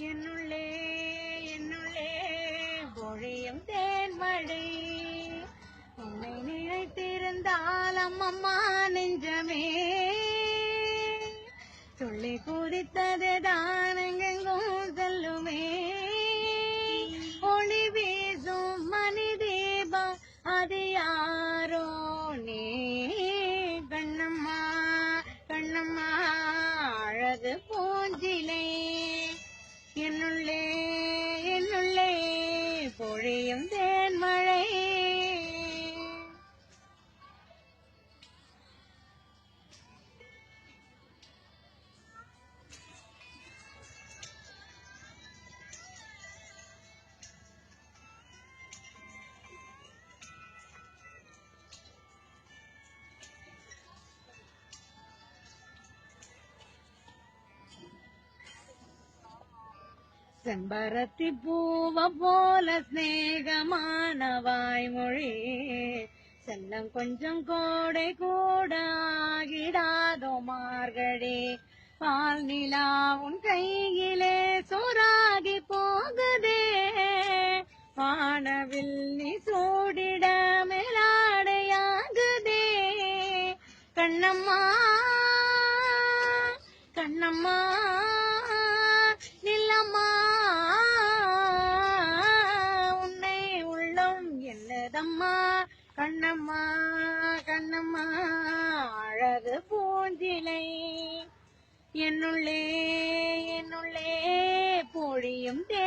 என்னுள்ளே என்னுள்ளே பொழியும் தேன்மழை உன்னை நினைத்திருந்தால் அம்மம்மா நெஞ்சமே. துள்ளி குதித்தது தானெங்கும் செல்லுமே. ஒளி வீசும் மணி தீபம் அது யாரோ? நீ கண்ணம்மா கண்ணம்மா அழகு பூஞ்சிலை. என்னுள்ளே செம்பரத்தி பூவ போல சிநேகமான வாய்மொழி செல்லம் கொஞ்சம் கோடை கூட ஆகிடாதோ மார்கழி. பால் நிலா உன் கையிலே சோறாகி போகுதே. வானவில் நீ சூடிட மேலாடையாகுதே. கண்ணம்மா கண்ணம்மா கண்ணம்மா கண்ணம்மா அழகு பூஞ்சிலை. என்னுள்ளே என்னுள்ளே பொழியும் தே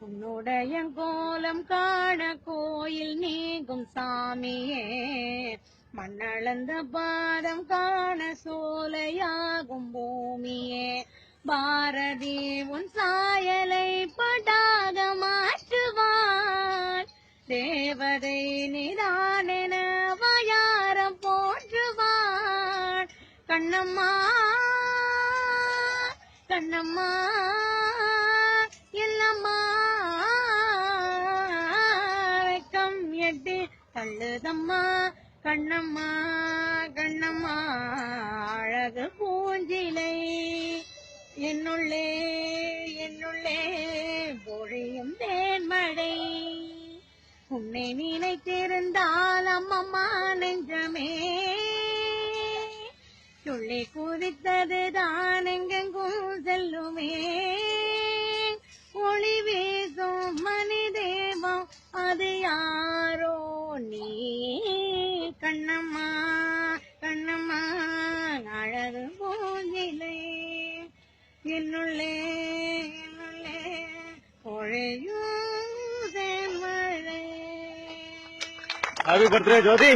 உன்னுடையங்கோலம் காண கோயில் நீங்கும் சாமியே. மண்ணளந்த பாதம் காண சோலையாகும் பூமியே. பாரதி உன் சாயலை படாக மாற்றுவார். தேவதை நிதானென வயாரம் போற்றுவார். கண்ணம்மா கண்ணம்மா இல்லம்மா தள்ளுதம்மா கண்ணம்மா கண்ணம்மா அழகு பூஞ்சிலை. என்னுள்ளே என்னுள்ளே பொழியும் தேன்மழை உன்னை நினைத்திருந்தால் அம்மம்மா நெஞ்சமே. துள்ளி குதித்தது தான் எங்கெங்கும் செல்லுமே. கண்ணம்மா கண்ணம்மா அழகு பூஞ்சிலே என்னுள்ளே என்னுள்ளே பொழையும் தேன்மழை ஹாப்பி பர்த்டே ஜோதி.